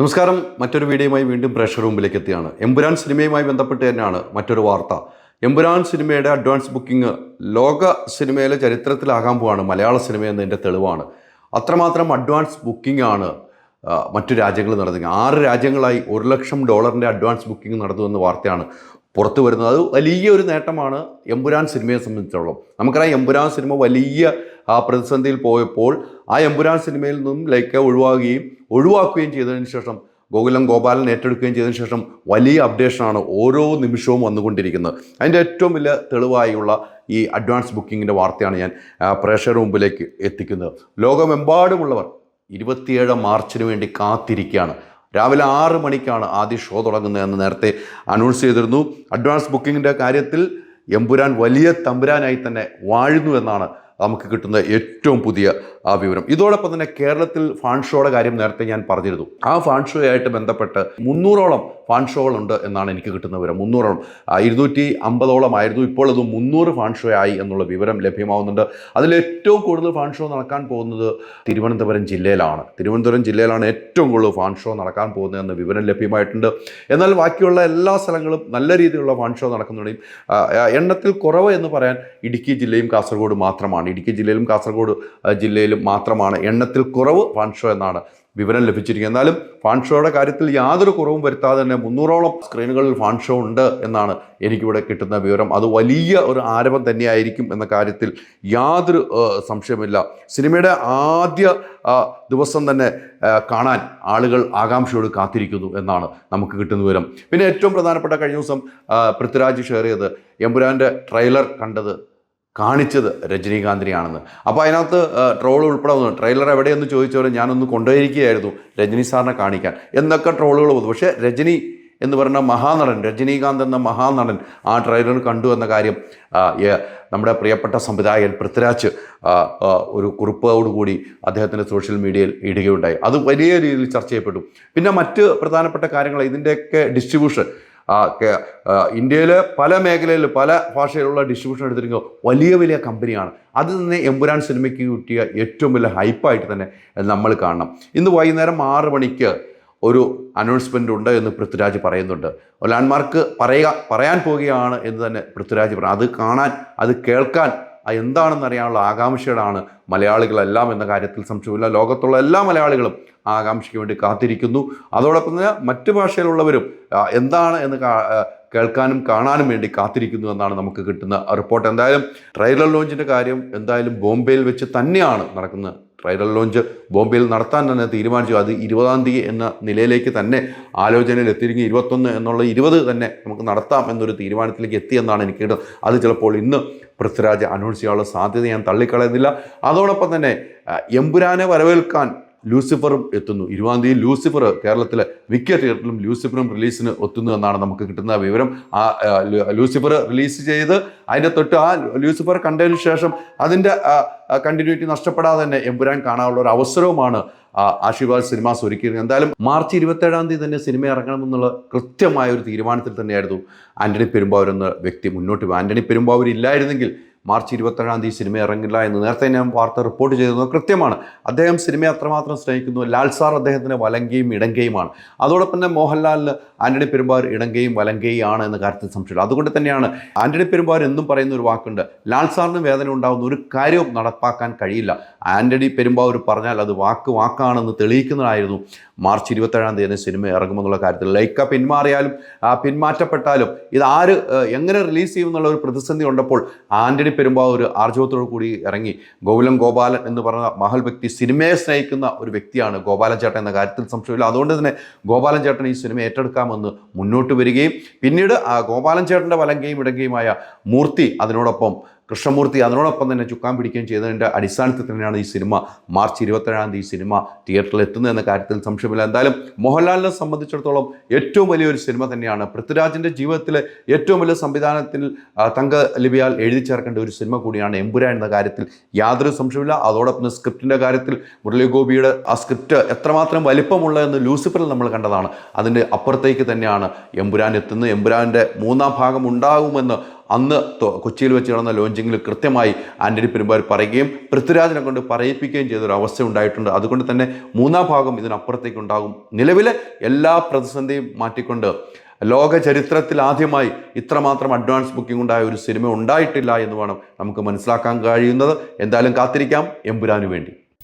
നമസ്കാരം. മറ്റൊരു വീഡിയോയുമായി വീണ്ടും പ്രഷർ റൂമിലേക്ക് എത്തിയാണ്. എമ്പുരാൻ സിനിമയുമായി ബന്ധപ്പെട്ട് തന്നെയാണ് മറ്റൊരു വാർത്ത. എമ്പുരാൻ സിനിമയുടെ അഡ്വാൻസ് ബുക്കിംഗ് ലോക സിനിമയിലെ ചരിത്രത്തിലാകാൻ പോവാണ്. മലയാള സിനിമ എന്നതിന്റെ തെളിവാണ്. അത്രമാത്രം അഡ്വാൻസ് ബുക്കിംഗ് ആണ് മറ്റു രാജ്യങ്ങൾ നടത്തുന്നത് ആറ് രാജ്യങ്ങളായി ഒരു ലക്ഷം ഡോളറിന്റെ അഡ്വാൻസ് ബുക്കിംഗ് നടന്നു എന്ന വാർത്തയാണ് പുറത്തു വരുന്നത്. അത് വലിയൊരു നേട്ടമാണ് എമ്പുരാൻ സിനിമയെ സംബന്ധിച്ചിടത്തോളം. നമുക്കറിയാം എമ്പുരാൻ സിനിമ വലിയ ആ പ്രതിസന്ധിയിൽ പോയപ്പോൾ ആ എമ്പുരാൻ സിനിമയിൽ നിന്നും ലൈക്ക് ഒഴിവാകുകയും ഒഴിവാക്കുകയും ചെയ്തതിന് ശേഷം ഗോകുലം ഗോപാലൻ ഏറ്റെടുക്കുകയും ചെയ്തതിന് ശേഷം വലിയ അപ്ഡേഷനാണ് ഓരോ നിമിഷവും വന്നുകൊണ്ടിരിക്കുന്നത്. അതിന്റെ ഏറ്റവും വലിയ തെളിവായുള്ള ഈ അഡ്വാൻസ് ബുക്കിങ്ങിന്റെ വാർത്തയാണ് ഞാൻ പ്രേക്ഷകർ മുമ്പിലേക്ക് എത്തിക്കുന്നത്. ലോകമെമ്പാടുമുള്ളവർ ഇരുപത്തിയേഴ് മാർച്ചിന് വേണ്ടി കാത്തിരിക്കുകയാണ്. രാവിലെ ആറ് മണിക്കാണ് ആദ്യ ഷോ തുടങ്ങുന്നതെന്ന് നേരത്തെ അനൗൺസ് ചെയ്തിരുന്നു. അഡ്വാൻസ് ബുക്കിങ്ങിന്റെ കാര്യത്തിൽ എമ്പുരാൻ വലിയ തമ്പുരാനായി തന്നെ വാഴുന്നു എന്നാണ് നമുക്ക് കിട്ടുന്ന ഏറ്റവും പുതിയ ആ വിവരം. ഇതോടൊപ്പം തന്നെ കേരളത്തിൽ ഫാൻ ഷോയുടെ കാര്യം നേരത്തെ ഞാൻ പറഞ്ഞിരുന്നു. ആ ഫാൻ ഷോയായിട്ട് ബന്ധപ്പെട്ട് മുന്നൂറോളം ഫാൻ ഷോകളുണ്ട് എന്നാണ് എനിക്ക് കിട്ടുന്ന വിവരം. മുന്നൂറോളം. ഇരുന്നൂറ്റി അമ്പതോളം ആയിരുന്നു. ഇപ്പോൾ അത് മുന്നൂറ് ഫാൻ ഷോ ആയി എന്നുള്ള വിവരം ലഭ്യമാവുന്നുണ്ട്. അതിൽ ഏറ്റവും കൂടുതൽ ഫാൻ ഷോ നടക്കാൻ പോകുന്നത് തിരുവനന്തപുരം ജില്ലയിലാണ്. തിരുവനന്തപുരം ജില്ലയിലാണ് ഏറ്റവും കൂടുതൽ ഫാൻ ഷോ നടക്കാൻ എന്ന വിവരം ലഭ്യമായിട്ടുണ്ട്. എന്നാൽ ബാക്കിയുള്ള എല്ലാ സ്ഥലങ്ങളും നല്ല രീതിയിലുള്ള ഫാൻ ഷോ നടക്കുന്നുണ്ടെങ്കിൽ എണ്ണത്തിൽ കുറവ് എന്ന് പറയാൻ ഇടുക്കി ജില്ലയും കാസർഗോഡ് മാത്രമാണ്. ഇടുക്കി ജില്ലയിലും കാസർഗോഡ് ജില്ലയിലും മാത്രമാണ്. എണ്ണത്തിൽ കുറവ് ഫാൻ ഷോ എന്നാണ് വിവരം ലഭിച്ചിരിക്കുന്നത്. എന്നാലും ഫാൻ ഷോയുടെ കാര്യത്തിൽ യാതൊരു കുറവും വരുത്താതെ തന്നെ മുന്നൂറോളം സ്ക്രീനുകളിൽ ഫാൻ ഷോ ഉണ്ട് എന്നാണ് എനിക്കിവിടെ കിട്ടുന്ന വിവരം. അത് വലിയ ഒരു ആരവം തന്നെയായിരിക്കും എന്ന കാര്യത്തിൽ യാതൊരു സംശയമില്ല സിനിമയുടെ ആദ്യ ദിവസം തന്നെ കാണാൻ ആളുകൾ ആകാംക്ഷയോട് കാത്തിരിക്കുന്നു എന്നാണ് നമുക്ക് കിട്ടുന്ന വിവരം. പിന്നെ ഏറ്റവും പ്രധാനപ്പെട്ട കഴിഞ്ഞ ദിവസം പൃഥ്വിരാജ് ഷെയർ ചെയ്ത് എമ്പുരാന്റെ ട്രെയിലർ കണ്ടത് കാണിച്ചത് രജനീകാന്തിനെയാണെന്ന്. അപ്പോൾ അതിനകത്ത് ട്രോൾ ഉൾപ്പെടെ വന്നു. ട്രെയിലർ എവിടെയെന്ന് ചോദിച്ചവർ ഞാനൊന്ന് കൊണ്ടുപോയിരിക്കുകയായിരുന്നു രജനി സാറിനെ കാണിക്കാൻ. എന്നൊക്കെ ട്രോളുകൾ വന്നു. പക്ഷേ രജനി എന്ന് പറയുന്ന മഹാനടൻ രജനീകാന്ത് എന്ന മഹാനടൻ ആ ട്രെയിലർ കണ്ടു എന്ന കാര്യം നമ്മുടെ പ്രിയപ്പെട്ട സംവിധായകൻ പൃഥ്വിരാജ് ഒരു കുറിപ്പോടുകൂടി അദ്ദേഹത്തിന്റെ സോഷ്യൽ മീഡിയയിൽ ഇടുകയുണ്ടായി. അത് വലിയ രീതിയിൽ ചർച്ച ചെയ്യപ്പെട്ടു. പിന്നെ മറ്റ് പ്രധാനപ്പെട്ട കാര്യങ്ങൾ ഇതിന്റെയൊക്കെ ഡിസ്ട്രിബ്യൂഷൻ ഇന്ത്യയിലെ പല മേഖലയിൽ പല ഭാഷയിലുള്ള ഡിസ്ട്രിബ്യൂഷൻ എടുത്തിരിക്കുന്ന വലിയ വലിയ കമ്പനിയാണ് അത് തന്നെ എമ്പുരാൻ സിനിമയ്ക്ക് കിട്ടിയ ഏറ്റവും വലിയ ഹൈപ്പായിട്ട് തന്നെ നമ്മൾ കാണണം. ഇന്ന് വൈകുന്നേരം ആറ് മണിക്ക് ഒരു അനൗൺസ്മെന്റ് ഉണ്ട് എന്ന് പൃഥ്വിരാജ് പറയുന്നുണ്ട്. ലാൻഡ്മാർക്ക് പറയുക പറയാൻ പോവുകയാണ് എന്ന് തന്നെ പൃഥ്വിരാജ് പറഞ്ഞു. അത് കാണാൻ അത് കേൾക്കാൻ എന്താണെന്ന് അറിയാനുള്ള ആകാംക്ഷയോടാണ് മലയാളികളെല്ലാം എന്ന കാര്യത്തിൽ സംശയമില്ല ലോകത്തുള്ള എല്ലാ മലയാളികളും ആകാംക്ഷയ്ക്ക് വേണ്ടി കാത്തിരിക്കുന്നു. അതോടൊപ്പം തന്നെ മറ്റു ഭാഷയിലുള്ളവരും എന്താണ് എന്ന് കേൾക്കാനും കാണാനും വേണ്ടി കാത്തിരിക്കുന്നു എന്നാണ് നമുക്ക് കിട്ടുന്ന റിപ്പോർട്ട്. എന്തായാലും ട്രെയിലർ ലോഞ്ചിന്റെ കാര്യം എന്തായാലും ബോംബെയിൽ വെച്ച് തന്നെയാണ് നടക്കുന്നത്. ട്രെയിലർ ലോഞ്ച് ബോംബെയിൽ നടത്താൻ തന്നെ തീരുമാനിച്ചു. അത് ഇരുപതാം തീയതി എന്ന നിലയിലേക്ക് തന്നെ ആലോചനയിൽ എത്തിയിരിക്കും ഇരുപത്തൊന്ന് എന്നുള്ള ഇരുപത് തന്നെ നമുക്ക് നടത്താം എന്നൊരു തീരുമാനത്തിലേക്ക് എത്തിയെന്നാണ് എനിക്ക് കിട്ടുന്നത്. അത് ചിലപ്പോൾ ഇന്ന് പൃഥ്വിരാജ് അനൗൺസ് ചെയ്യാനുള്ള സാധ്യത ഞാൻ തള്ളിക്കളയുന്നില്ല. അതോടൊപ്പം തന്നെ എമ്പുരാനെ വരവേൽക്കാൻ ലൂസിഫറും എത്തുന്നു. ഇരുപതാം തീയതി ലൂസിഫർ കേരളത്തിലെ മിക്ക തിയേറ്ററിലും ലൂസിഫറും റിലീസിന് എത്തുന്നു എന്നാണ് നമുക്ക് കിട്ടുന്ന വിവരം. ആ ലൂസിഫർ റിലീസ് ചെയ്ത് അതിന്റെ തൊട്ട് ആ ലൂസിഫർ കണ്ടതിന് ശേഷം അതിന്റെ കണ്ടിന്യൂറ്റി നഷ്ടപ്പെടാതെ തന്നെ എമ്പുരാൻ കാണാനുള്ള ഒരു അവസരവുമാണ് ആശീർവാദ് സിനിമാസ് ഒരുക്കിയിരുന്നത്. എന്തായാലും മാർച്ച് ഇരുപത്തേഴാം തീയതി തന്നെ സിനിമ ഇറങ്ങണമെന്നുള്ള കൃത്യമായ ഒരു തീരുമാനത്തിൽ തന്നെയായിരുന്നു ആന്റണി പെരുമ്പാവൂർ എന്ന വ്യക്തി മുന്നോട്ട് ആന്റണി പെരുമ്പാവൂർ ഇല്ലായിരുന്നെങ്കിൽ മാർച്ച് ഇരുപത്തേഴാം തീയതി സിനിമ ഇറങ്ങില്ല എന്ന് നേരത്തെ ഞാൻ വാർത്ത റിപ്പോർട്ട് ചെയ്തിരുന്നു കൃത്യമാണ്. അദ്ദേഹം സിനിമയെ അത്രമാത്രം സ്നേഹിക്കുന്നു. ലാൽ സാർ അദ്ദേഹത്തിന് വലങ്കയും ഇടങ്കയുമാണ്. അതോടൊപ്പം തന്നെ മോഹൻലാലിന് ആന്റണി പെരുമ്പാർ ഇടങ്കയും വലങ്കയും ആണ് എന്ന കാര്യത്തിൽ സംശയമില്ല. അതുകൊണ്ട് തന്നെയാണ് ആന്റണി പെരുമ്പാർ എന്നും പറയുന്ന ഒരു വാക്കുണ്ട്. ലാൽ സാറിന് വേദന ഉണ്ടാകുന്ന ഒരു കാര്യവും നടപ്പാക്കാൻ കഴിയില്ല. ആന്റണി പെരുമ്പാവൂർ പറഞ്ഞാൽ അത് വാക്ക് വാക്കാണെന്ന് തെളിയിക്കുന്നതായിരുന്നു. മാർച്ച് ഇരുപത്തേഴാം തീയതി സിനിമ ഇറങ്ങുമെന്നുള്ള കാര്യത്തിൽ ലൈക്ക പിന്മാറിയാലും പിന്മാറ്റപ്പെട്ടാലും ഇത് ആര് എങ്ങനെ റിലീസ് ചെയ്യുമെന്നുള്ള ഒരു പ്രതിസന്ധി ഉണ്ടപ്പോൾ ആന്റണി പെരുമ്പാവൂർ ആർജവത്തോടു കൂടി ഇറങ്ങി. ഗോകുലം ഗോപാലൻ എന്ന് പറഞ്ഞ മഹൽ വ്യക്തി സിനിമയെ സ്നേഹിക്കുന്ന ഒരു വ്യക്തിയാണ് ഗോപാലൻ ചേട്ടൻ എന്ന കാര്യത്തിൽ സംശയമില്ല. അതുകൊണ്ട് തന്നെ ഗോപാലൻ ചേട്ടൻ ഈ സിനിമ ഏറ്റെടുക്കാമെന്ന് മുന്നോട്ട് വരികയും പിന്നീട് ഗോപാലൻ ചേട്ടന്റെ വലങ്കയും ഇടങ്കയുമായ മൂർത്തി അതിനോടൊപ്പം കൃഷ്ണമൂർത്തി അതിനോടൊപ്പം തന്നെ ചുക്കാൻ പിടിക്കുകയും ചെയ്തതിന്റെ അടിസ്ഥാനത്തിൽ തന്നെയാണ് ഈ സിനിമ. മാർച്ച് ഇരുപത്തേഴാം തീയതി സിനിമ തിയേറ്ററിൽ എത്തുന്നത് എന്ന കാര്യത്തിൽ സംശയമില്ല. എന്തായാലും മോഹൻലാലിനെ സംബന്ധിച്ചിടത്തോളം ഏറ്റവും വലിയൊരു സിനിമ തന്നെയാണ്. പൃഥ്വിരാജിന്റെ ജീവിതത്തിലെ ഏറ്റവും വലിയ സംവിധാനത്തിൽ തങ്ക ലിപിയാൽ എഴുതി ചേർക്കേണ്ട ഒരു സിനിമ കൂടിയാണ് എമ്പുരാൻ എന്ന കാര്യത്തിൽ. യാതൊരു സംശയമില്ല അതോടൊപ്പം സ്ക്രിപ്റ്റിന്റെ കാര്യത്തിൽ മുരളി ഗോപിയുടെ ആ സ്ക്രിപ്റ്റ് എത്രമാത്രം വലിപ്പമുള്ള എന്ന് ലൂസിഫറിൽ നമ്മൾ കണ്ടതാണ്. അതിന്റെ അപ്പുറത്തേക്ക് തന്നെയാണ് എമ്പുരാൻ എത്തുന്നത്. എമ്പുരാന്റെ മൂന്നാം ഭാഗം ഉണ്ടാകുമെന്ന് അന്ന് കൊച്ചിയിൽ വെച്ച് നടന്ന ലോഞ്ചിങ്ങിൽ കൃത്യമായി ആന്റണി പെരുമ്പാവൂർ പറയുകയും പൃഥ്വിരാജിനെ കൊണ്ട് പറയിപ്പിക്കുകയും ചെയ്തൊരു അവസ്ഥ ഉണ്ടായിട്ടുണ്ട്. അതുകൊണ്ട് തന്നെ മൂന്നാം ഭാഗം ഇതിനപ്പുറത്തേക്ക് ഉണ്ടാകും. നിലവിലെ എല്ലാ പ്രതിസന്ധിയും മാറ്റിക്കൊണ്ട് ലോക ചരിത്രത്തിൽ ആദ്യമായി ഇത്രമാത്രം അഡ്വാൻസ് ബുക്കിംഗ് ഉണ്ടായ ഒരു സിനിമ ഉണ്ടായിട്ടില്ല എന്ന് വേണം നമുക്ക് മനസ്സിലാക്കാൻ കഴിയുന്നത്. എന്തായാലും കാത്തിരിക്കാം. എമ്പുരാനു വേണ്ടി.